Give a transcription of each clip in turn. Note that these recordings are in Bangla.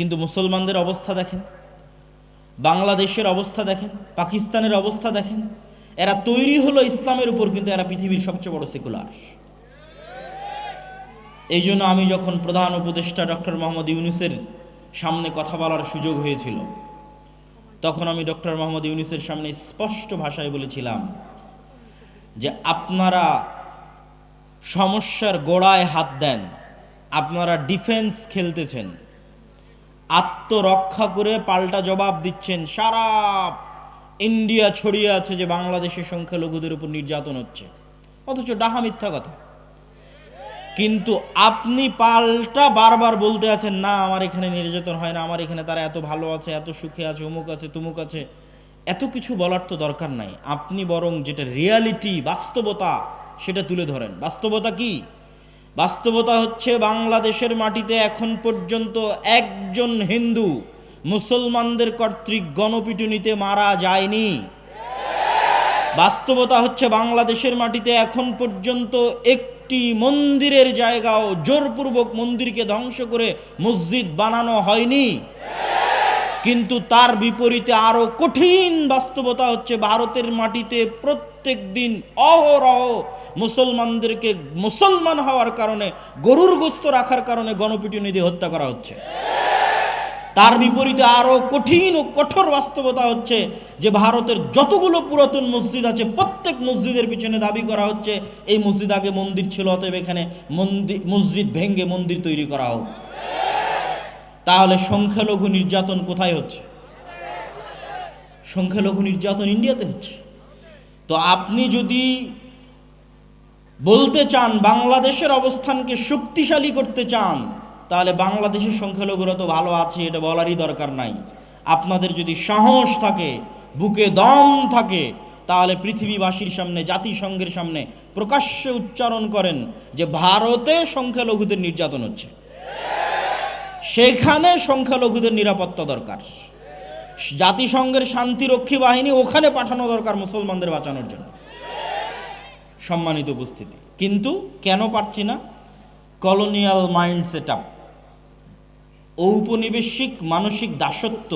কিন্তু মুসলমানদের অবস্থা দেখেন, বাংলাদেশের অবস্থা দেখেন, পাকিস্তানের অবস্থা দেখেন, এরা তৈরি হলো ইসলামের উপর, কিন্তু এরা পৃথিবীর সবচেয়ে বড় সেকুলার। এই জন্য আমি যখন প্রধান উপদেষ্টা ডক্টর মোহাম্মদ ইউনুসের সামনে কথা বলার সুযোগ হয়েছিল, তখন আমি ডক্টর মোহাম্মদ ইউনুসের সামনে স্পষ্ট ভাষায় বলেছিলাম যে আপনারা সমস্যার গোড়ায় হাত দেন, আপনারা ডিফেন্স খেলতেছেন। আত্মরক্ষা করে পাল্টা জবাব দিচ্ছেন। সারা ইন্ডিয়া ছড়িয়ে আছে যে বাংলাদেশের সংখ্যালঘুদের উপর নির্যাতন হচ্ছে। অথচ ডাহা মিথ্যা কথা। কিন্তু আপনি পাল্টা বারবার বলতে আছেন, না, আমার এখানে নির্যাতন হয় না, আমার এখানে তারা এত ভালো আছে, এত সুখে আছে, অমুক আছে, তুমুক আছে। এত কিছু বলার তো দরকার নাই। আপনি বরং যেটা রিয়ালিটি বাস্তবতা, সেটা তুলে ধরেন। বাস্তবতা কি? বাস্তবতা হচ্ছে বাংলাদেশের মাটিতে এখন পর্যন্ত একজন হিন্দু মুসলমানদের কর্তৃক গণপিটুনিতে মারা যায়নি। বাস্তবতা হচ্ছে বাংলাদেশের মাটিতে এখন পর্যন্ত একটি মন্দিরের জায়গাও জোরপূর্বক মন্দিরকে ধ্বংস করে মসজিদ বানানো হয়নি। কিন্তু তার বিপরীতে আরও কঠিন বাস্তবতা হচ্ছে ভারতের মাটিতে প্রত্যেক দিন অহরহ মুসলমানদেরকে মুসলমান হওয়ার কারণে, গরুর গোস্ত রাখার কারণে গণপিটুনি হত্যা করা হচ্ছে। তার বিপরীতে আরও কঠিন ও কঠোর বাস্তবতা হচ্ছে যে ভারতের যতগুলো পুরাতন মসজিদ আছে, প্রত্যেক মসজিদের পিছনে দাবি করা হচ্ছে, এই মসজিদ আগে মন্দির ছিল, অতএব এখানে মন্দির মসজিদ ভেঙ্গে মন্দির তৈরি করা হোক। তাহলে সংখ্যালঘু নির্যাতন কোথায় হচ্ছে? সংখ্যালঘু নির্যাতন ইন্ডিয়াতে হচ্ছে। তো আপনি যদি বলতে চান বাংলাদেশের অবস্থানকে শক্তিশালী করতে চান, তাহলে বাংলাদেশের সংখ্যালঘুরা তো ভালো আছে, এটা বলারই দরকার নাই। আপনাদের যদি সাহস থাকে, বুকে দম থাকে, তাহলে পৃথিবীবাসীর সামনে, জাতিসংঘের সামনে প্রকাশ্যে উচ্চারণ করেন যে ভারতে সংখ্যালঘুদের নির্যাতন হচ্ছে। সেখানে সংখ্যালঘুদের নিরাপত্তা দরকার। জাতিসংঘের শান্তিরক্ষী বাহিনী ওখানে পাঠানো দরকার মুসলমানদের বাঁচানোর জন্য। সম্মানিত উপস্থিতি। কিন্তু কেন পারছি না? কলোনিয়াল মাইন্ড সেট আপ ঔপনিবেশিক মানসিক দাসত্ব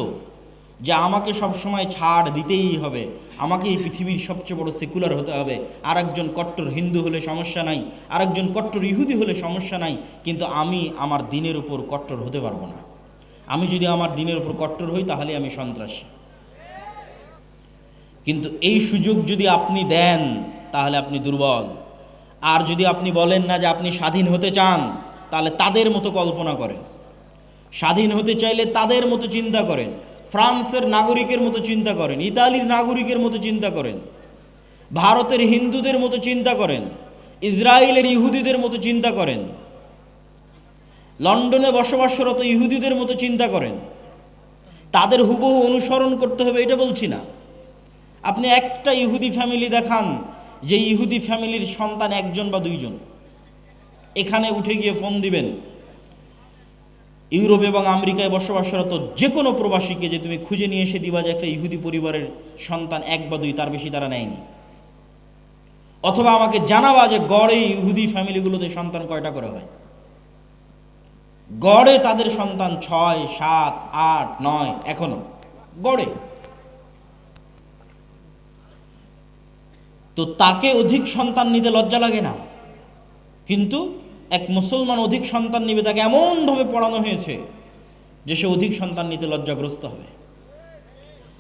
যে আমাকে সবসময় ছাড় দিতেই হবে, আমাকে এই পৃথিবীর সবচেয়ে বড় সেকুলার হতে হবে। আর একজন কট্টর হিন্দু হলে সমস্যা নাই আর একজন কট্টর ইহুদি হলে সমস্যা নাই, কিন্তু আমি আমার দিনের উপর কট্টর হতে পারব না। আমি যদি আমার দিনের উপর কট্টর হই, তাহলে আমি সন্ত্রাসী। কিন্তু এই সুযোগ যদি আপনি দেন, তাহলে আপনি দুর্বল। আর যদি আপনি বলেন না যে আপনি স্বাধীন হতে চান, তাহলে তাদের মতো কল্পনা করেন। স্বাধীন হতে চাইলে তাদের মতো চিন্তা করেন। ফ্রান্সের নাগরিকের মতো চিন্তা করেন। ইতালির নাগরিকের মতো চিন্তা করেন। ভারতের হিন্দুদের মতো চিন্তা করেন। ইসরায়েলের ইহুদিদের মতো চিন্তা করেন। লন্ডনে বসবাসরত ইহুদিদের মতো চিন্তা করেন। তাদের হুবহু অনুসরণ করতে হবে, এটা বলছি না। আপনি একটা ইহুদি ফ্যামিলি দেখান, যে ইহুদি ফ্যামিলির সন্তান একজন বা দুইজন। এখানে উঠে গিয়ে ফোন দিবেন। ইউরোপ এবং আমেরিকায় বসবাসরত যে কোনো প্রবাসীকে যে তুমি খুঁজে নিয়ে এসে দিবা যে একটা ইহুদি পরিবারের সন্তান এক বা দুই, তার বেশি তারা নেয়নি। অথবা আমাকে জানাবা যে গড়ে ইহুদি ফ্যামিলিগুলোতে সন্তান কয়টা করে হয়। গড়ে তাদের সন্তান ছয়, সাত, আট, নয়, এখনও। গড়ে। তো তাকে অধিক সন্তান নিতে লজ্জা লাগে না। কিন্তু এক মুসলমান অধিক সন্তান নিবে তাকে এমনভাবে পড়ানো হয়েছে যে সে অধিক সন্তান নিতে লজ্জাগ্রস্ত হবে।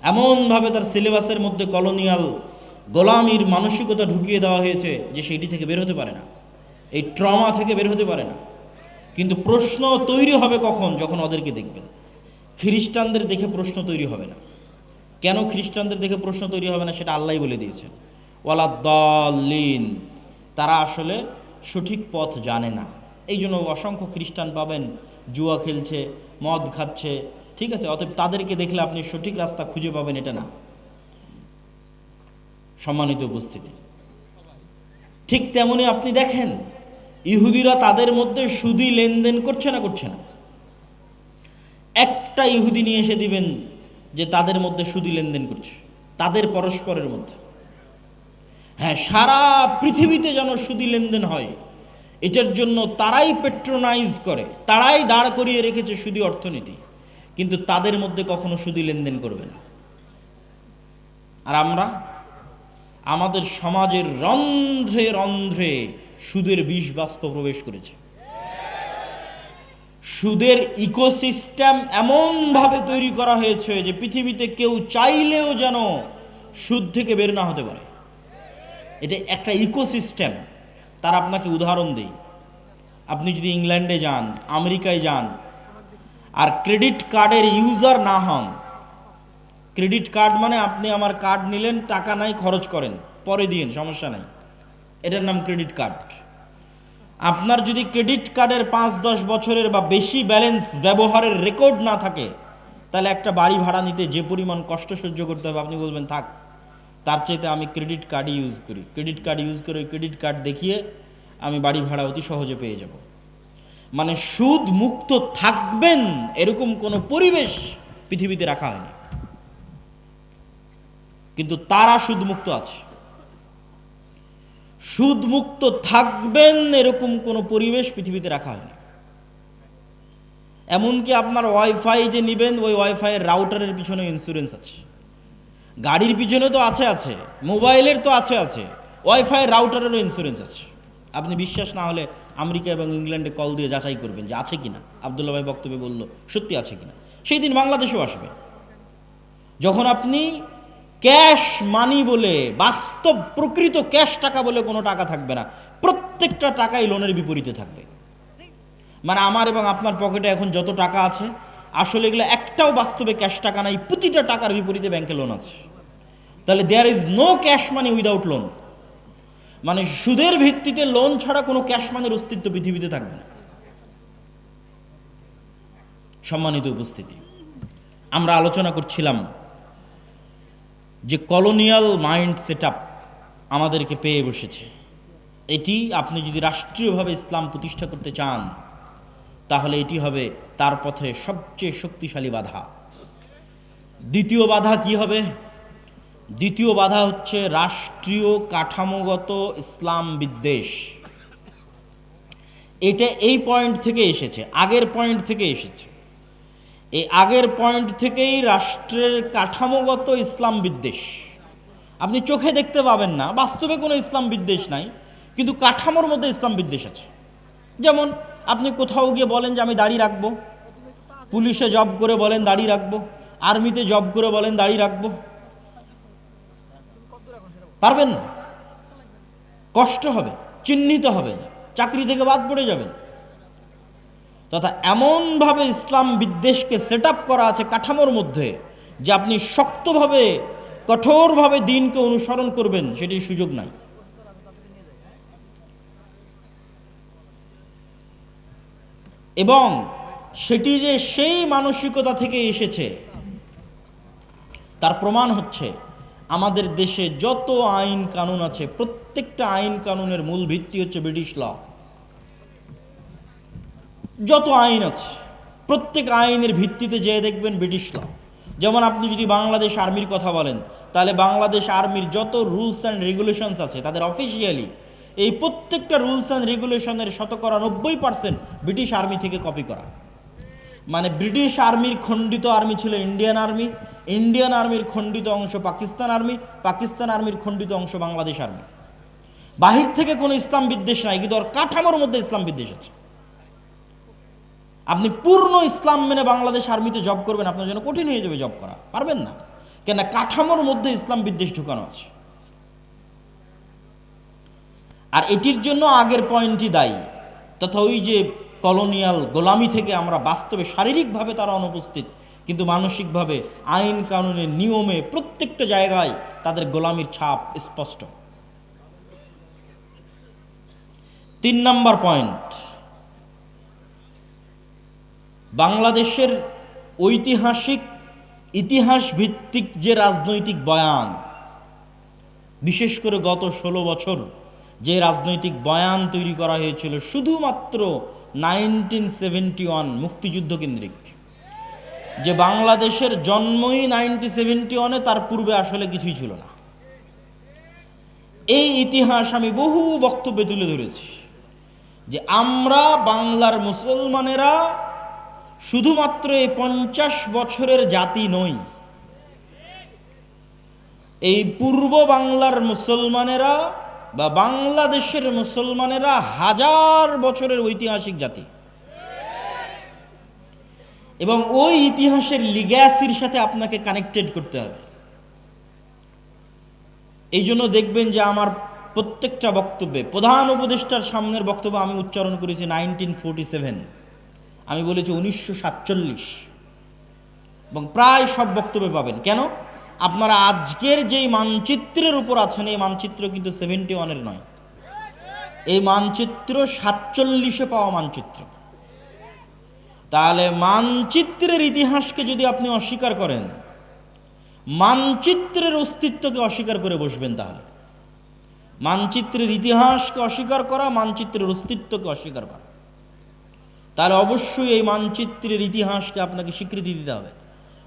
এমনভাবে তার সিলেবাসের মধ্যে কলোনিয়াল গোলামির মানসিকতা ঢুকিয়ে দেওয়া হয়েছে যে সেটি থেকে বের হতে পারে না। এই ট্রমা থেকে বের হতে পারে না। কিন্তু প্রশ্ন তৈরি হবে কখন? যখন ওদেরকে দেখবেন। খ্রিস্টানদের দেখে প্রশ্ন তৈরি হবে না। কেন খ্রিস্টানদের দেখে প্রশ্ন তৈরি হবে না সেটা আল্লাহ বলে দিয়েছেন। ওয়ালা দলিন তারা আসলে সঠিক পথ জানে না। এই জন্য অসংখ্য খ্রিস্টান পাবেন, জুয়া খেলছে, মদ খাচ্ছে, ঠিক আছে? অতএব তাদেরকে দেখলে আপনি সঠিক রাস্তা খুঁজে পাবেন, এটা না। সম্মানিত উপস্থিতি। ঠিক তেমনি আপনি দেখেন ইহুদিরা তাদের মধ্যে সুদি লেনদেন করছে না করছে না। একটা ইহুদি নিয়ে এসে দিবেন যে তাদের মধ্যে সুদি লেনদেন করছে, তাদের পরস্পরের মধ্যে। হ্যাঁ সারা পৃথিবীতে যেন সুদি লেনদেন হয়, এটার জন্য তারাই পেট্রোনাইজ করে, তারাই দাঁড় করিয়ে রেখেছে সুদি অর্থনীতি, কিন্তু তাদের মধ্যে কখনো সুদি লেনদেন করবে না। আর আমরা, আমাদের সমাজের রন্ধ্রে রন্ধ্রে সুদের বিষ বাষ্প প্রবেশ করেছে। সুদের ইকোসিস্টেম এমনভাবে তৈরি করা হয়েছে যে পৃথিবীতে কেউ চাইলেও যেন সুদ থেকে বের না হতে পারে। এটা একটা ইকোসিস্টেম। তার আপনাকে উদাহরণ দেই। আপনি যদি ইংল্যান্ডে যান, আমেরিকায় যান, আর ক্রেডিট কার্ডের ইউজার না হন, ক্রেডিট কার্ড মানে আপনি আমার কার্ড নিলেন, টাকা নাই, খরচ করেন, পরে দিন সমস্যা নাই। এটার নাম ক্রেডিট কার্ড আপনার যদি ক্রেডিট কার্ডের পাঁচ, দশ বছরের বা বেশি ব্যালেন্স ব্যবহারের রেকর্ড না থাকে, তাহলে একটা বাড়ি ভাড়া নিতে যে পরিমাণ কষ্ট সহ্য করতে হবে, আপনি বলবেন, থাক, তার চাইতে আমি ক্রেডিট কার্ডই ইউজ করি। ক্রেডিট কার্ড ইউজ করে ওই ক্রেডিট কার্ড দেখিয়ে আমি বাড়ি ভাড়া অতি সহজে পেয়ে যাব। মানে সুদ মুক্ত থাকবেন এরকম কোনো পরিবেশ পৃথিবীতে রাখা হয়নি। কিন্তু তারা সুদমুক্ত আছে। সুদমুক্ত থাকবেন, এরকম কোনো পরিবেশ পৃথিবীতে রাখা হয়নি। এমনকি আপনার ওয়াইফাই যে নেবেন, ওই ওয়াইফাইয়ের রাউটারের পিছনে ইন্স্যুরেন্স আছে। গাড়ির পিছনে তো আছে আছে, মোবাইলের তো আছে আছে, ওয়াইফাইয়ের রাউটারেরও ইন্স্যুরেন্স আছে। আপনি বিশ্বাস না হলে আমেরিকা এবং ইংল্যান্ডে কল দিয়ে যাচাই করবেন যে আছে কিনা। আবদুল্লাহ ভাই বক্তব্যে বলল, সত্যি আছে কিনা। সেই দিন বাংলাদেশেও আসবে। যখন আপনি ক্যাশ মানি বলে, বাস্তব প্রকৃত ক্যাশ টাকা বলে কোনো টাকা থাকবে না। প্রত্যেকটা টাকাই লোনের বিপরীতে থাকবে। মানে আমার এবং আপনার পকেটে এখন যত টাকা আছে, আসলে এগুলো একটাও বাস্তবে ক্যাশ টাকা নাই, প্রতিটা টাকার বিপরীতে ব্যাংকে লোন আছে। তাহলে there is no cash money without loan মানে সুদের ভিত্তিতে লোন ছাড়া কোনো ক্যাশ মানির অস্তিত্ব পৃথিবীতে থাকবে না। সম্মানিত উপস্থিতি, আমরা আলোচনা করছিলাম যে কলোনিয়াল মাইন্ড সেট আমাদেরকে পেয়ে বসেছে। এটি আপনি যদি রাষ্ট্রীয়ভাবে ইসলাম প্রতিষ্ঠা করতে চান, তাহলে এটি হবে তার পথে সবচেয়ে শক্তিশালী বাধা। দ্বিতীয় বাধা কি হবে? দ্বিতীয় বাধা হচ্ছে রাষ্ট্রীয় কাঠামোগত ইসলাম বিদ্বেষ। এটা এই পয়েন্ট থেকে এসেছে, আগের পয়েন্ট থেকে এসেছে। এই আগের পয়েন্ট থেকেই রাষ্ট্রের কাঠামোগত ইসলাম বিদ্বেষ। আপনি চোখে দেখতে পাবেন না, বাস্তবে কোনো ইসলাম বিদ্বেষ নাই, কিন্তু কাঠামোর মধ্যে ইসলাম বিদ্বেষ আছে। যেমন আপনি কোথাও গিয়ে বলেন যে আমি দাড়ি রাখব, পুলিশে জব করে বলেন দাড়ি রাখব, আর্মিতে জব করে বলেন দাড়ি রাখব। পারবেন না? কষ্ট হবে, চিহ্নিত হবেন, চাকরি থেকে বাদ পড়ে যাবেন। তথা এমনভাবে ইসলাম বিদ্বেষকে সেট করা আছে কাঠামোর মধ্যে যে আপনি শক্তভাবে, কঠোরভাবে দিনকে অনুসরণ করবেন, সেটির সুযোগ নাই। এবং সেটি যে সেই মানসিকতা থেকে এসেছে, তার প্রমাণ হচ্ছে আমাদের দেশে যত আইন কানুন আছে, প্রত্যেকটা আইন কানুনের মূল ভিত্তি হচ্ছে ব্রিটিশ ল। যত আইন আছে, প্রত্যেক আইনের ভিত্তিতে যেয়ে দেখবেন ব্রিটিশ ল যেমন আপনি যদি বাংলাদেশ আর্মির কথা বলেন, তাহলে বাংলাদেশ আর্মির যত রুলস অ্যান্ড রেগুলেশনস আছে, তাদের অফিসিয়ালি এই প্রত্যেকটা রুলস অ্যান্ড রেগুলেশনের শতকরা নব্বই পার্সেন্ট ব্রিটিশ আর্মি থেকে কপি করা। মানে ব্রিটিশ আর্মির খণ্ডিত আর্মি ছিল ইন্ডিয়ান আর্মি, ইন্ডিয়ান আর্মির খণ্ডিত অংশ পাকিস্তান আর্মি, পাকিস্তান আর্মির খণ্ডিত অংশ বাংলাদেশ আর্মি। বাহির থেকে কোনো ইসলাম বিদ্বেষ নাই, কিন্তু ওর কাঠামোর মধ্যে ইসলাম বিদ্বেষ আছে। আপনি পূর্ণ ইসলাম মেনে বাংলাদেশ আর্মিতে জব করবেন, আপনার জন্য কঠিন হয়ে যাবে জব করা। পারবেন না? কেন কাঠামোর মধ্যে ইসলাম বিদ্বেষ ঢুকানো আছে। আর এটির জন্য আগের পয়েন্টই দায়ী। তথা ওই যে কলোনিয়াল গোলামি থেকে আমরা বাস্তবে শারীরিকভাবে তারা অনুপস্থিত, কিন্তু মানসিকভাবে আইন কানুনের নিয়মে প্রত্যেকটা জায়গায় তাদের গোলামির ছাপ স্পষ্ট। তিন নম্বর পয়েন্ট। বাংলাদেশের ঐতিহাসিক ইতিহাস ভিত্তিক যে রাজনৈতিক বয়ান, বিশেষ করে গত ষোলো বছর যে রাজনৈতিক বয়ান তৈরি করা হয়েছিল শুধুমাত্র নাইনটিন সেভেন্টি ওয়ান মুক্তিযুদ্ধ কেন্দ্রিক, যে বাংলাদেশের জন্মই নাইনটি সেভেন্টি ওয়ানে তার পূর্বে আসলে কিছুই ছিল না। এই ইতিহাস আমি বহু বক্তব্যে তুলে ধরেছি যে আমরা বাংলার মুসলমানেরা শুধুমাত্র এই পঞ্চাশ বছরের জাতি নই, এই পূর্ব বাংলার মুসলমানেরা বা বাংলাদেশের মুসলমানেরা হাজার বছরের ঐতিহাসিক জাতি। এবং ওই ইতিহাসের লিগ্যাসির সাথে আপনাকে কানেক্টেড করতে হবে। এই জন্য দেখবেন যে আমার প্রত্যেকটা বক্তব্যে, প্রধান উপদেষ্টার সামনের বক্তব্য আমি উচ্চারণ করেছি নাইনটিন ফোরটি সেভেন। আমি বলেছি উনিশশো সাতচল্লিশ। এবং প্রায় সব বক্তব্যে পাবেন। কেন? আপনারা আজকের যেই মানচিত্রের উপর আছেন, এই মানচিত্র কিন্তু সেভেন্টি ওয়ানের নয়। এই মানচিত্র সাতচল্লিশে পাওয়া মানচিত্র। তাহলে মানচিত্রের ইতিহাসকে যদি আপনি অস্বীকার করেন, মানচিত্রের অস্তিত্বকে অস্বীকার করে বসবেন তাহলে। মানচিত্রের ইতিহাসকে অস্বীকার করা, মানচিত্রের অস্তিত্বকে অস্বীকার করা। তাহলে অবশ্যই এই মানচিত্রের ইতিহাসকে আপনাকে স্বীকৃতি দিতে হবে।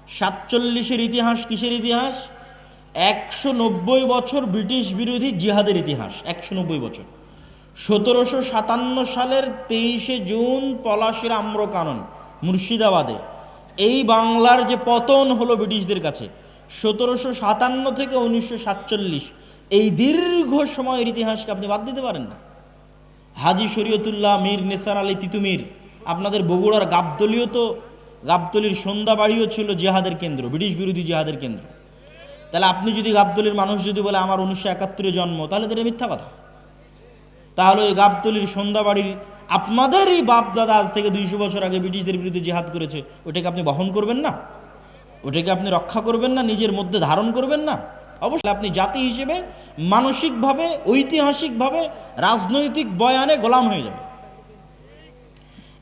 সাতচল্লিশের ইতিহাস কিসের ইতিহাস? একশো নব্বই বছর ব্রিটিশ বিরোধী জিহাদের ইতিহাস, একশো নব্বই বছর। সতেরোশো সাতান্ন সালের তেইশে জুন পলাশের আম্রকানন, মুর্শিদাবাদে। এই বাংলার যে পতন হলো ব্রিটিশদের কাছে, সতেরোশো সাতান্ন থেকে উনিশশো সাতচল্লিশ। এই দীর্ঘ সময়ের ইতিহাসকে আপনি বাদ দিতে পারেন না। হাজি শরীয়তুল্লাহ মীর নেসার আলী তিতুমির আপনাদের বগুড়ার গাবদলীয় তো, গাবতলির সন্ধ্যাবাড়িও ছিল জেহাদের কেন্দ্র, ব্রিটিশ বিরোধী জেহাদের কেন্দ্র। তাহলে আপনি যদি গাবতলির মানুষ যদি বলে আমার উনিশশো একাত্তরে জন্ম, তাহলে তো এটা মিথ্যা কথা। তাহলে ওই গাবতলির সন্ধ্যাবাড়ির আপনাদেরই বাপ দাদা আজ থেকে দুইশো বছর আগে ব্রিটিশদের বিরুদ্ধে জেহাদ করেছে, ওটাকে আপনি বহন করবেন না? ওটাকে আপনি রক্ষা করবেন না? নিজের মধ্যে ধারণ করবেন না? অবশ্যই আপনি জাতি হিসেবে, মানসিকভাবে, ঐতিহাসিকভাবে, রাজনৈতিক বয়ানে গোলাম হয়ে যাবে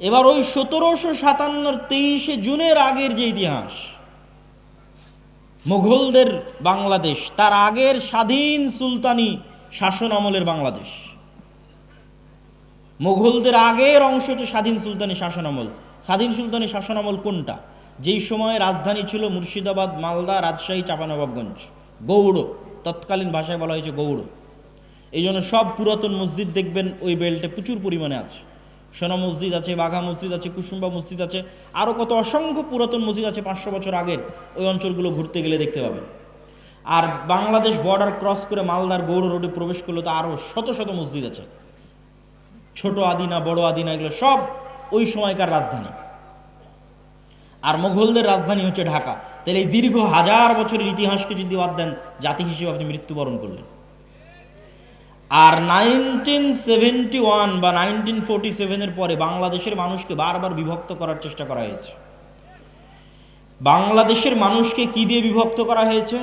এবার ওই সতেরোশো সাতান্নর তেইশে জুনের আগের যে ইতিহাস, মুঘলদের বাংলাদেশ, তার আগের স্বাধীন সুলতানি শাসন আমলের বাংলাদেশ। মুঘলদের আগের অংশ হচ্ছে স্বাধীন সুলতানি শাসন আমল। স্বাধীন সুলতানি শাসন আমল কোনটা? যেই সময়ে রাজধানী ছিল মুর্শিদাবাদ, মালদা, রাজশাহী, চাপানবাবগঞ্জ। গৌড়, তৎকালীন ভাষায় বলা হয়েছে গৌড়। এই জন্য সব পুরাতন মসজিদ দেখবেন, ওই বেল্টে প্রচুর পরিমাণে আছে। সোনা মসজিদ আছে, বাঘা মসজিদ আছে, কুসুম্বা মসজিদ আছে আরও কত অসংখ্য পুরাতন মসজিদ আছে পাঁচশো বছর আগের, ওই অঞ্চলগুলো ঘুরতে গেলে দেখতে পাবেন। আর বাংলাদেশ বর্ডার ক্রস করে মালদার গৌড় রোডে প্রবেশ করলে তো আরও শত শত মসজিদ আছে। ছোট আদিনা, বড় আদিনা, এগুলো সব ওই সময়কার রাজধানী। আর মোঘলদের রাজধানী হচ্ছে ঢাকা। তাহলে এই দীর্ঘ হাজার বছরের ইতিহাসকে যদি বাদ দেন, জাতি হিসেবে আপনি মৃত্যুবরণ করলেন। আর নাইনটিন সেভেন্টি ওয়ান বা নাইনটিন ফোরটি সেভেনের পরে বাংলাদেশের মানুষকে বারবার বিভক্ত করার চেষ্টা করা হয়েছে। বাংলাদেশের মানুষকে কি দিয়ে বিভক্ত করা হয়েছে?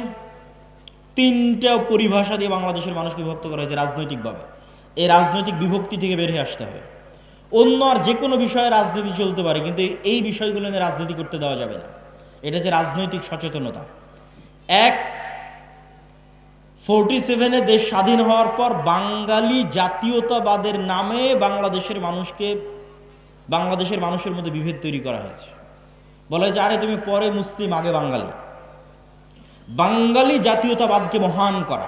তিনটা পরিভাষা দিয়ে বাংলাদেশের মানুষকে বিভক্ত করা হয়েছে রাজনৈতিকভাবে। এই রাজনৈতিক বিভক্তি থেকে বের হয়ে আসতে হবে। অন্য আর যে কোনো বিষয়ে রাজনীতি চলতে পারে, কিন্তু এই বিষয়গুলো নিয়ে রাজনীতি করতে দেওয়া যাবে না। এটা হচ্ছে রাজনৈতিক সচেতনতা। এক ফোরটি সেভেনে দেশ স্বাধীন হওয়ার পর বাঙালি জাতীয়তাবাদের নামে বাংলাদেশের মানুষকে, বাংলাদেশের মানুষের মধ্যে বিভেদ তৈরি করা হয়েছে। বলা হয়েছে, আরে তুমি পরে মুসলিম, আগে বাঙালি। বাঙালি জাতীয়তাবাদকে মহান করা।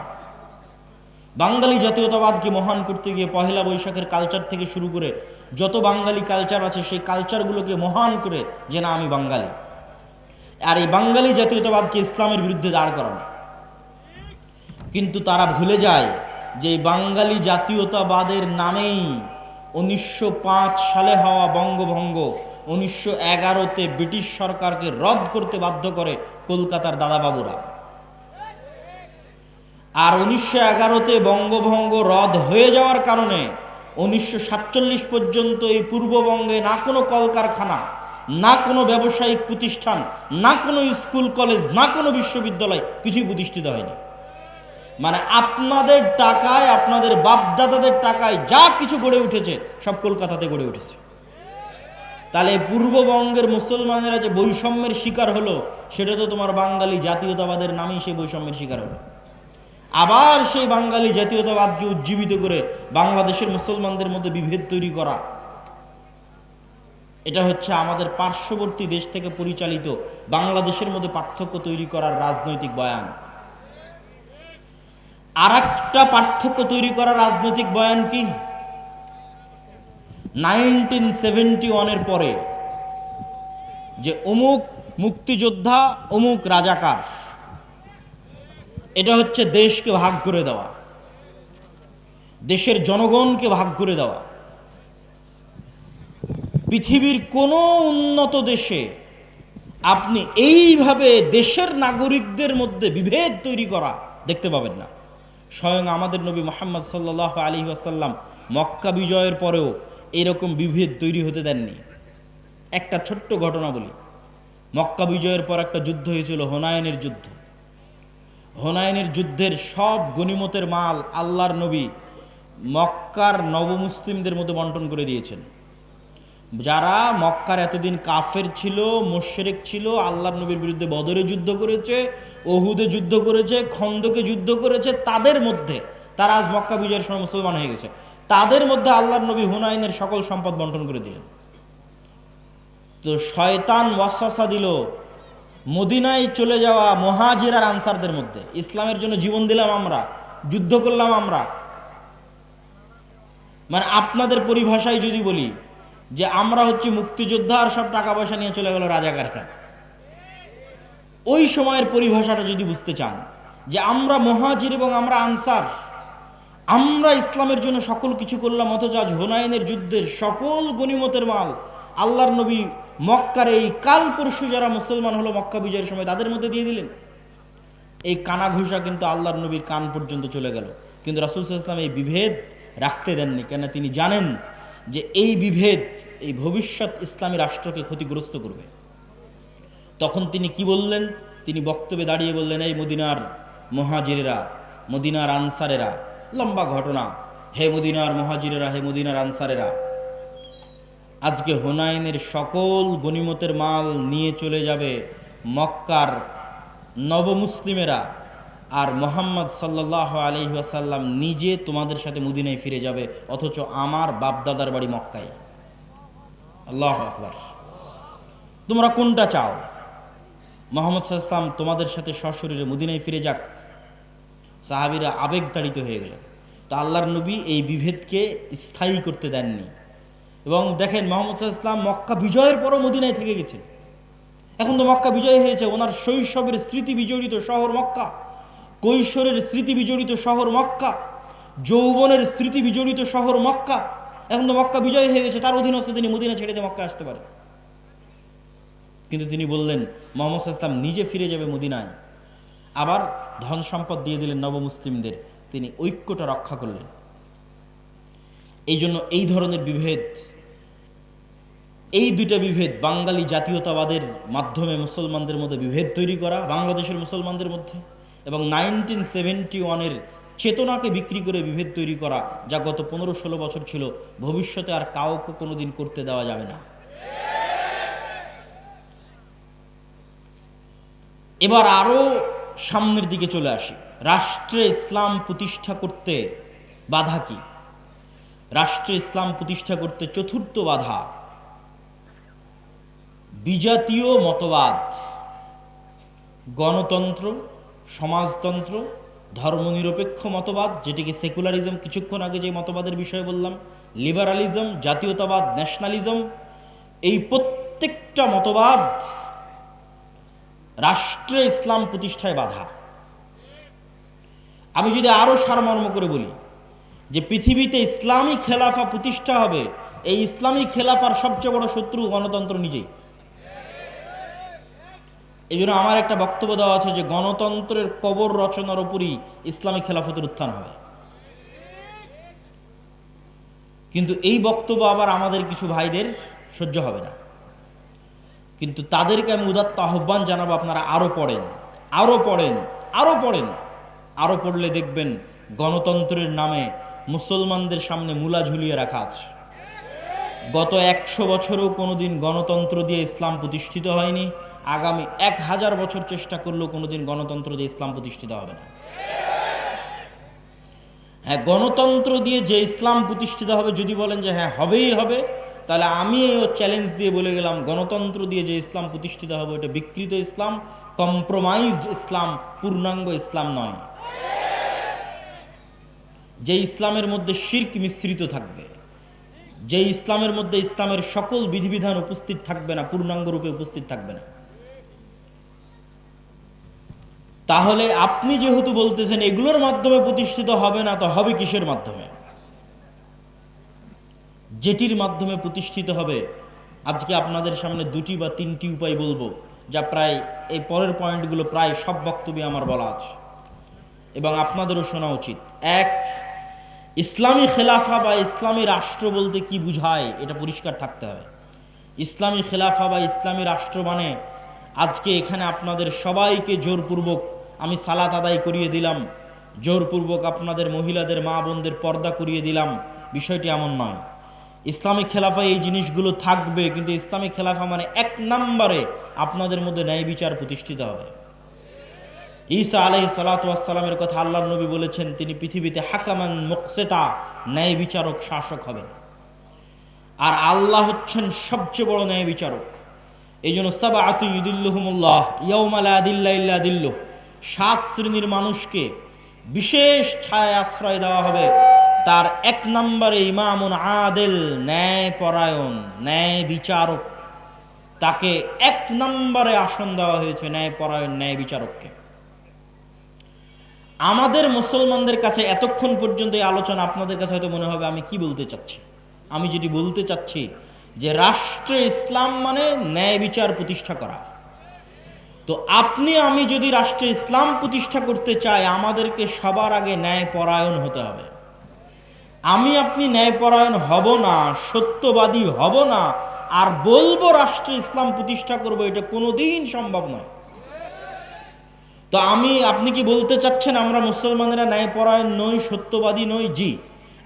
বাঙালি জাতীয়তাবাদকে মহান করতে গিয়ে পহেলা বৈশাখের কালচার থেকে শুরু করে যত বাঙালি কালচার আছে, সেই কালচারগুলোকে মহান করে যে না, আমি বাঙালি। আর এই বাঙালি জাতীয়তাবাদকে ইসলামের বিরুদ্ধে দাঁড় করানো। কিন্তু তারা ভুলে যায় যে বাঙালি জাতীয়তাবাদের নামেই উনিশশো পাঁচ সালে হওয়া বঙ্গভঙ্গ, উনিশশো এগারোতে ব্রিটিশ সরকারকে রদ করতে বাধ্য করে কলকাতার দাদাবাবুরা। আর উনিশশো এগারোতে বঙ্গভঙ্গ রদ হয়ে যাওয়ার কারণে উনিশশো সাতচল্লিশ পর্যন্ত এই পূর্ববঙ্গে না কোনো কলকারখানা, না কোনো ব্যবসায়িক প্রতিষ্ঠান, না কোনো স্কুল কলেজ, না কোনো বিশ্ববিদ্যালয় কিছুই প্রতিষ্ঠিত হয়নি। মানে আপনাদের টাকায়, আপনাদের বাপদাদাদের টাকায় যা কিছু গড়ে উঠেছে, সব কলকাতাতে গড়ে উঠেছে। তাহলে পূর্ববঙ্গের মুসলমানেরা যে বৈষম্যের শিকার হলো, সেটা তো তোমার বাঙালি জাতীয়তাবাদের নামেই সেই বৈষম্যের শিকার হলো। আবার সেই বাঙালি জাতীয়তাবাদকে উজ্জীবিত করে বাংলাদেশের মুসলমানদের মধ্যে বিভেদ তৈরি করা। এটা হচ্ছে আমাদের পার্শ্ববর্তী দেশ থেকে পরিচালিত বাংলাদেশের মধ্যে পার্থক্য তৈরি করার রাজনৈতিক বয়ান। আর একটা পার্থক্য তৈরি করা রাজনৈতিক বয়ান কি? নাইনটিন সেভেন্টি ওয়ানের পরে যে অমুক মুক্তিযোদ্ধা, অমুক রাজাকার, এটা হচ্ছে দেশকে ভাগ করে দেওয়া, দেশের জনগণকে ভাগ করে দেওয়া। পৃথিবীর কোনো উন্নত দেশে আপনি এইভাবে দেশের নাগরিকদের মধ্যে বিভেদ তৈরি করা দেখতে পাবেন না। স্বয়ং আমাদের নবী মোহাম্মদ সাল্লাহ আলী আসাল্লাম মক্কা বিজয়ের পরেও এরকম বিভেদ তৈরি হতে দেননি। একটা ছোট্ট ঘটনা বলি। মক্কা বিজয়ের পর একটা যুদ্ধ হয়েছিল হোনায়নের যুদ্ধ। হোনায়নের যুদ্ধের সব গনিমতের মাল আল্লাহর নবী মক্কার নবমুসলিমদের মধ্যে বন্টন করে দিয়েছেন। যারা মক্কার এতদিন কাফের ছিল, মোশেরেক ছিল, আল্লাহর নবীর বিরুদ্ধে বদরে যুদ্ধ করেছে, ওহুদে যুদ্ধ করেছে, খন্দকে যুদ্ধ করেছে, তাদের মধ্যে, তারা আজ মক্কা বিজয়ের সময় মুসলমান হয়ে গেছে, তাদের মধ্যে আল্লাহর নবী হুনাইনের সকল সম্পদ বন্টন করে দিলেন। তো শয়তান ওয়াসওয়াসা দিল, মদিনায় চলে যাওয়া মহাজির আর আনসারদের মধ্যে, ইসলামের জন্য জীবন দিলাম আমরা, যুদ্ধ করলাম আমরা। মানে আপনাদের পরিভাষায় যদি বলি যে আমরা হচ্ছে মুক্তিযোদ্ধা আর সব টাকা পয়সা নিয়ে চলে গেল রাজাকাররা। ওই সময়ের পরিভাষাটা যদি বুঝতে চান, যে আমরা মহাজির এবং আমরা আনসার, আমরা ইসলামের জন্য সকল কিছু করলাম, অথচ আজ হোনাইনের যুদ্ধের সকল গনিমতের মাল আল্লাহর নবী মক্কার এই কাল পরশু যারা মুসলমান হলো মক্কা বিজয়ের সময়, তাদের মধ্যে দিয়ে দিলেন। এই কানা ঘুষা কিন্তু আল্লাহর নবীর কান পর্যন্ত চলে গেল। কিন্তু রাসুল ইসলাম এই বিভেদ রাখতে দেননি কেন তিনি জানেন যে এই বিভেদ এই ভবিষ্যৎ ইসলামী রাষ্ট্রকে ক্ষতিগ্রস্ত করবে। তখন তিনি কি বললেন? তিনি বক্তব্যে দাঁড়িয়ে বললেন, এই মদিনার মহাজিরেরা, মদিনার আনসারেরা, লম্বা ঘটনা। হে মদিনার মহাজিরেরা, হে মদিনার আনসারেরা, আজকে হোনাইনের সকল গনিমতের মাল নিয়ে চলে যাবে মক্কার নবমুসলিমেরা। আর মোহাম্মদ সাল্লাহ আলহি আসাল্লাম নিজে তোমাদের সাথে মুদিনায় ফিরে যাবে, অথচ আমার বাপদাদার বাড়ি মক্কায়। আল্লাহ আকবার। তোমরা কোনটা চাও? মোহাম্মদ সাল্লাম তোমাদের সাথে সশরীরে মুদিনায় ফিরে যাক। সাহাবিরা আবেগ তাড়িত হয়ে গেলেন। তো আল্লাহর নবী এই বিভেদকে স্থায়ী করতে দেননি। এবং দেখেন মোহাম্মদ ইসলাম মক্কা বিজয়ের পরও মদিনায় থেকে গেছেন। এখন তো মক্কা বিজয় হয়েছে, ওনার শৈশবের স্মৃতি বিজড়িত শহর মক্কা। কৈশোরের স্মৃতি বিজড়িত শহর মক্কা, যৌবনের স্মৃতি বিজড়িত শহর মক্কা। এখন তো মক্কা বিজয় হয়ে গেছে, তার অধীনস্থ তিনি মদিনা ছেড়ে দিয়ে মক্কা আসতে পারে। কিন্তু তিনি বললেন, মোহাম্মদ ইসলাম নিজে ফিরে যাবে মদিনায়। আবার ধন সম্পদ দিয়ে দিলেন নবমুসলিমদের। তিনি ঐক্যটা রক্ষা করলেন। এই জন্য এই ধরনের বিভেদ, এই দুইটা বিভেদ, বাঙালি জাতীয়তাবাদের মাধ্যমে মুসলমানদের মধ্যে বিভেদ তৈরি করা, বাংলাদেশের মুসলমানদের মধ্যে এবং নাইনটিন সেভেন্টি ওয়ানের চেতনাকে বিক্রি করে বিভেদ তৈরি করা যা গত পনেরো ষোলো বছর ছিল, ভবিষ্যতে আর কাউকে কোনোদিন করতে দেওয়া যাবে না। এবার আরও সামনের দিকে চলে আসি। রাষ্ট্রে ইসলাম প্রতিষ্ঠা করতে বাধা কি? রাষ্ট্রে ইসলাম প্রতিষ্ঠা করতে চতুর্থ বাধা বিজাতীয় মতবাদ, গণতন্ত্র সমাজতন্ত্র, ধর্মনিরপেক্ষ মতবাদ, যেটিকে সেকুলারিজম, কিছুক্ষণ আগে যে মতবাদের বিষয়ে বললাম, লিবারালিজম, জাতীয়তাবাদ, ন্যাশনালিজম, এই প্রত্যেকটা মতবাদ রাষ্ট্রে ইসলাম প্রতিষ্ঠায় বাধা। আমি যদি আরও সারমর্ম করে বলি যে পৃথিবীতে ইসলামী খেলাফা প্রতিষ্ঠা হবে, এই ইসলামী খেলাফার সবচেয়ে বড় শত্রু গণতন্ত্র নিজেই। এই জন্য আমার একটা বক্তব্য দেওয়া আছে যে গণতন্ত্রের কবর রচনার উপরই ইসলামী খেলাফতের উত্থান হবে। কিন্তু এই বক্তব্য আবার আমাদের কিছু ভাইদের সহ্য হবে না। কিন্তু তাদেরকে আমি উদাত্ত আহ্বান জানাব, আপনারা আরও পড়েন আরও পড়েন আরও পড়েন। আরও পড়লে দেখবেন গণতন্ত্রের নামে মুসলমানদের সামনে মূলা ঝুলিয়ে রাখা আছে। গত একশো বছরেও কোনোদিন গণতন্ত্র দিয়ে ইসলাম প্রতিষ্ঠিত হয়নি। আগামী এক হাজার বছর চেষ্টা করলেও কোনোদিন গণতন্ত্র দিয়ে ইসলাম প্রতিষ্ঠিত হবে না। হ্যাঁ গণতন্ত্র দিয়ে যে ইসলাম প্রতিষ্ঠিত হবে, যদি বলেন যে হ্যাঁ হবেই হবে, তাহলে আমি চ্যালেঞ্জ দিয়ে বলে গেলাম, গণতন্ত্র দিয়ে যে ইসলাম প্রতিষ্ঠিত হবে, ওটা বিকৃত ইসলাম কম্প্রোমাইজড ইসলাম, পূর্ণাঙ্গ ইসলাম নয়। যে ইসলামের মধ্যে শির্ক মিশ্রিত থাকবে, যে ইসলামের মধ্যে ইসলামের সকল বিধিবিধান উপস্থিত থাকবে না, পূর্ণাঙ্গ রূপে উপস্থিত থাকবে না। তাহলে আপনি যেহেতু বলতেছেন এগুলোর মাধ্যমে প্রতিষ্ঠিত হবে না, তো হবে কিসের মাধ্যমে? যেটির মাধ্যমে প্রতিষ্ঠিত হবে, আজকে আপনাদের সামনে দুটি বা তিনটি উপায় বলব, যা প্রায় এই পরের পয়েন্টগুলো প্রায় সব বক্তব্যে আমার বলা আছে। এবং আপনাদেরও শোনা উচিত। এক, ইসলামী খেলাফা বা ইসলামী রাষ্ট্র বলতে কি বুঝায়, এটা পরিষ্কার থাকতে হবে। ইসলামী খেলাফা বা ইসলামী রাষ্ট্র মানে আজকে এখানে আপনাদের সবাইকে জোরপূর্বক আমি সালাত আদায় করিয়ে দিলাম। জোরপূর্বক আপনাদের মহিলাদের, মা বোনদের পর্দা করিয়ে দিলাম। বিষয়টি এমন নয়। ইসলামী খেলাফা এই জিনিসগুলো থাকবে, কিন্তু ইসলামী খেলাফা মানে এক নম্বরে আপনাদের মধ্যে ন্যায় বিচার প্রতিষ্ঠিত হবে। ঈসা আলহি সালাতামের কথা আল্লাহ নবী বলেছেন, তিনি পৃথিবীতে হাকামান মুকসেতা, ন্যায় বিচারক শাসক হবেন। আর আল্লাহ হচ্ছেন সবচেয়ে বড় ন্যায় বিচারক। এই জন্য সাবা আতু ইদুল্লহমুল্লাহ ইয়ৌমালা আদিল্লা ইল্লা দিল্লু সাত শ্রেণির মানুষকে বিশেষ ছায় আশ্রয় দেওয়া হবে। তার এক নম্বরে ইমামুন আদেল ন্যায় পরায়ণ ন্যায় বিচারক তাকে এক নম্বরে আসন দেওয়া হয়েছে ন্যায় পরায়ণ ন্যায় বিচারককে আমাদের মুসলমানদের কাছে এতক্ষণ পর্যন্ত এই আলোচনা আপনাদের কাছে হয়তো মনে হবে, আমি কি বলতে চাচ্ছি? আমি যেটি বলতে চাচ্ছি যে রাষ্ট্রে ইসলাম মানে ন্যায় বিচার প্রতিষ্ঠা করা। তো আপনি, আমি যদি রাষ্ট্রে ইসলাম প্রতিষ্ঠা করতে চাই, আমাদেরকে সবার আগে ন্যায় পরায়ণ হতে হবে। আমি আপনি ন্যায়পরায়ণ হব না, সত্যবাদী হব না, আর বলব রাষ্ট্রে ইসলাম প্রতিষ্ঠা করব, এটা কোনোদিন সম্ভব নয়। তো আমি, আপনি কি বলতে চাচ্ছেন আমরা মুসলমানেরা ন্যায়পরায়ণ নই, সত্যবাদী নই? জি।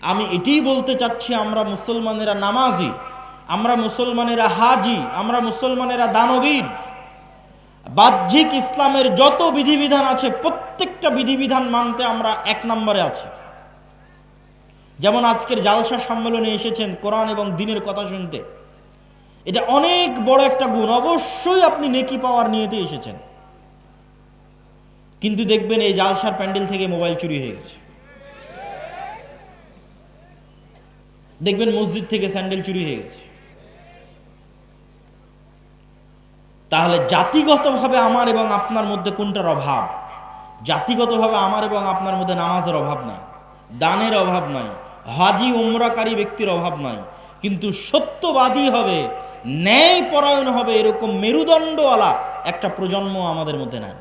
আমি এটিই বলতে চাচ্ছি আমরা মুসলমানেরা নামাজি, আমরা মুসলমানেরা হাজি, আমরা মুসলমানেরা দানবীর। বাহ্যিক ইসলামের যত বিধিবিধান আছে, প্রত্যেকটা বিধিবিধান মানতে আমরা এক নম্বরে আছি। যেমন আজকের জালসা সম্মেলনে এসেছেন কোরআন এবং দিনের কথা শুনতে। এটা অনেক বড় একটা গুণ। অবশ্যই আপনি নেকি পাওয়ার নিয়েতে এসেছেন। কিন্তু দেখবেন এই জালসার প্যান্ডেল থেকে মোবাইল চুরি হয়ে গেছে। দেখবেন মসজিদ থেকে স্যান্ডেল চুরি হয়ে গেছে। তাহলে জাতিগতভাবে আমার এবং আপনার মধ্যে কোনটার অভাব? জাতিগতভাবে আমার এবং আপনার মধ্যে নামাজের অভাব নাই, দানের অভাব নাই, হাজি উমরাকারী ব্যক্তির অভাব নাই, কিন্তু সত্যবাদী হবে ন্যায় পরায়ণ হবে এরকম মেরুদণ্ডওয়ালা একটা প্রজন্ম আমাদের মধ্যে নাই।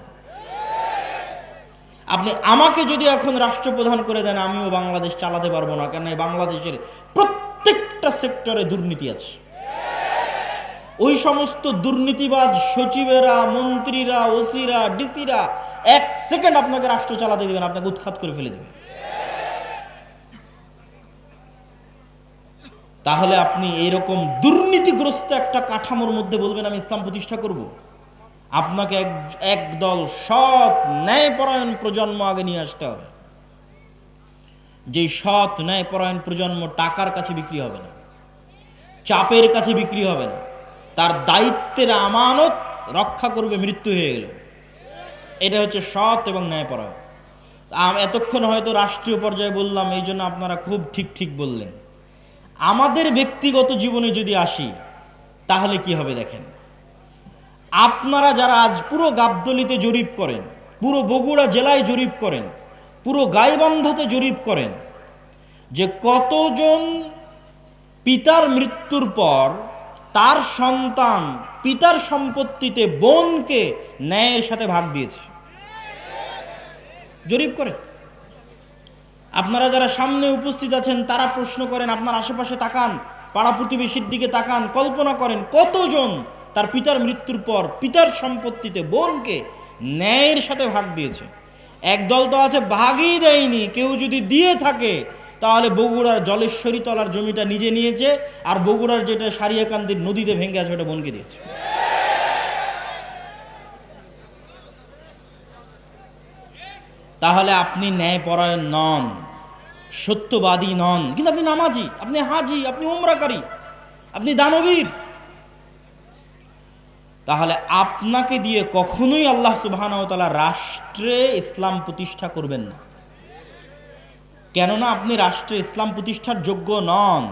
আপনি আমাকে যদি এখন রাষ্ট্রপ্রধান করে দেন, আমিও বাংলাদেশ চালাতে পারব না কেন বাংলাদেশের প্রত্যেকটা সেক্টরে দুর্নীতি আছে। ওই সমস্ত দুর্নীতিবাদ সচিবেরা, মন্ত্রীরা, ওসিরা, ডিসিরা, এক সেকেন্ড আপনাকে রাষ্ট্র চালাতে দেবেন, আপনাকে উৎখাত করে ফেলে দেবে তাহলে আপনি এইরকম দুর্নীতিগ্রস্ত একটা কাঠামোর মধ্যে বলবেন, আমি ইসলাম প্রতিষ্ঠা করব। আপনাকে এক, একদল সৎ ন্যায়পরায়ণ প্রজন্ম আগে নিয়ে আসতে হবে যে সৎ ন্যায়পরায়ণ প্রজন্ম টাকার কাছে বিক্রি হবে না, চাপের কাছে বিক্রি হবে না তার দায়িত্বের আমানত রক্ষা করবে, মৃত্যু হয়ে গেল। এটা হচ্ছে সৎ এবং ন্যায়পরায়ণ। এতক্ষণ হয়তো রাষ্ট্রীয় পর্যায়ে বললাম, এই জন্য আপনারা খুব ঠিক ঠিক বললেন। আমাদের ব্যক্তিগত জীবনে যদি আসি, তাহলে কি হবে দেখেন? আপনারা যারা আজ পুরো গাবদলিতে জরিপ করেন, পুরো বগুড়া জেলায় জরিপ করেন, পুরো গাইবান্ধাতে জরিপ করেন, যে কতজন পিতার মৃত্যুর পর তার সন্তান পিতার সম্পত্তিতে বোনকে ন্যায়ের সাথে ভাগ দিয়েছে। জরিপ করেন আপনারা যারা সামনে উপস্থিত আছেন, তারা প্রশ্ন করেন, আপনার আশেপাশে তাকান, পাড়া প্রতিবেশীর দিকে তাকান, কল্পনা করেন কতজন তার পিতার মৃত্যুর পর পিতার সম্পত্তিতে বোনকে ন্যায়ের সাথে ভাগ দিয়েছে। একদল তো আছে, ভাগই দেয়নি। কেউ যদি দিয়ে থাকে তাহলে বগুড়ার জলেশ্বরী তলার জমিটা নিজে নিয়েছে আর বগুড়ার যেটা সারিয়াকান্দির নদীতে ভেঙে আছে, ওটা বোনকে দিয়েছে। তাহলে আপনি ন্যায়পরায়ণ নন, সত্যবাদী নন। কিন্তু আপনি নামাজি, আপনি হাজি, আপনি উমরাকারী, আপনি দানবীর। তাহলে আপনাকে দিয়ে কখনোই আল্লাহ সুবাহানতালা রাষ্ট্রে ইসলাম প্রতিষ্ঠা করবেন না। কেননা আপনি রাষ্ট্রে ইসলাম প্রতিষ্ঠার যোগ্য নন।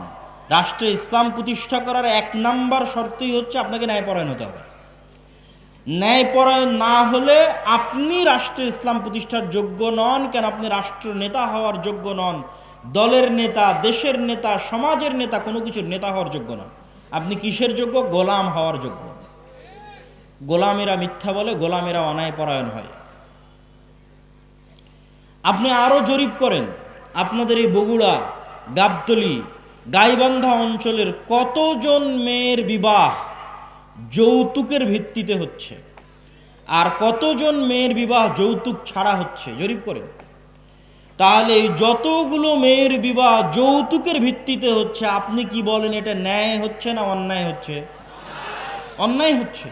রাষ্ট্রে ইসলাম প্রতিষ্ঠা করার এক নাম্বার শর্তই হচ্ছে আপনাকে ন্যায়পরায়ণ হতে হবে। ন্যায়পরায়ণ না হলে আপনি রাষ্ট্রে ইসলাম প্রতিষ্ঠার যোগ্য নন, কেন আপনি রাষ্ট্র নেতা হওয়ার যোগ্য নন, দলের নেতা, দেশের নেতা, সমাজের নেতা, কোনো কিছুর নেতা হওয়ার যোগ্য নন। আপনি কিসের যোগ্য? গোলাম হওয়ার যোগ্য। গোলামেরা মিথ্যা বলে, গোলামেরা অন্যায়পরায়ণ হয়। আপনি আরও জরিপ করেন। আপনাদের এই বগুড়া, গাবতলি, গাইবান্ধা অঞ্চলের কতজন মেয়ের বিবাহ যৌতুকের ভিত্তিতে হচ্ছে? আর কতজন মেয়ের বিবাহ যৌতুক ছাড়া হচ্ছে? জরিপ করেন। তাহলে যতগুলো মেয়ের বিবাহ যৌতুকের ভিত্তিতে হচ্ছে, আপনি কি বলেন এটা ন্যায় হচ্ছে না অন্যায় হচ্ছে? অন্যায় হচ্ছে।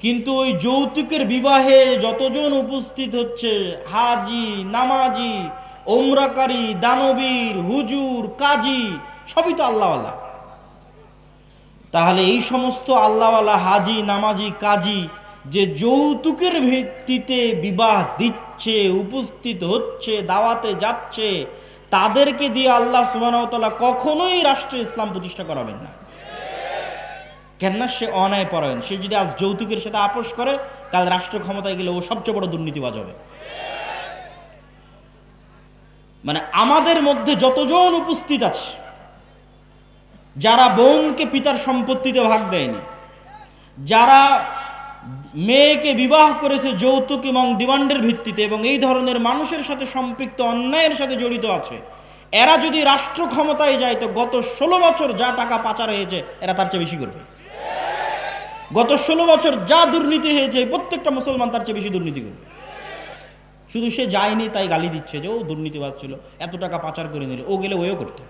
কিন্তু ওই যৌতুকের বিবাহে যতজন উপস্থিত হচ্ছে, হাজি, নামাজি ওমরাকারী, দানবীর, হুজুর, কাজী, সবই তো আল্লাহওয়ালা। তাহলে এই সমস্ত আল্লাহওয়ালা, হাজি, নামাজি, কাজী যে যৌতুকের ভিত্তিতে বিবাহ দিচ্ছে, উপস্থিত হচ্ছে, দাওয়াতে যাচ্ছে, তাদেরকে দিয়ে আল্লাহ সুবাহতলা কখনোই রাষ্ট্রে ইসলাম প্রতিষ্ঠা করাবেন না। কেননা সে অন্যায় পরায়ণ সে যদি আজ যৌতুকের সাথে আপোষ করে, কাল রাষ্ট্র ক্ষমতায় গেলে ও সবচেয়ে বড় দুর্নীতিবাজ হবে। মানে আমাদের মধ্যে যতজন উপস্থিত আছে, যারা বোনকে পিতার সম্পত্তিতে ভাগ দেয়নি, যারা মেয়েকে বিবাহ করেছে যৌতুক এবং ডিমান্ডের ভিত্তিতে এবং এই ধরনের মানুষের সাথে সম্পৃক্ত, অন্যায়ের সাথে জড়িত আছে, এরা যদি রাষ্ট্র ক্ষমতায় যায় তো গত ষোলো বছর যা টাকা পাচার হয়েছে, এরা তার চেয়ে বেশি করবে। গত ষোলো বছর যা দুর্নীতি হয়েছে, প্রত্যেকটা মুসলমান তার চেয়ে বেশি দুর্নীতি করবে। শুধু সে যায়নি, তাই গালি দিচ্ছে যে ও দুর্নীতিবাজ ছিল, এত টাকা পাচার করে নিল। ও গেলে ওয়েও করতো।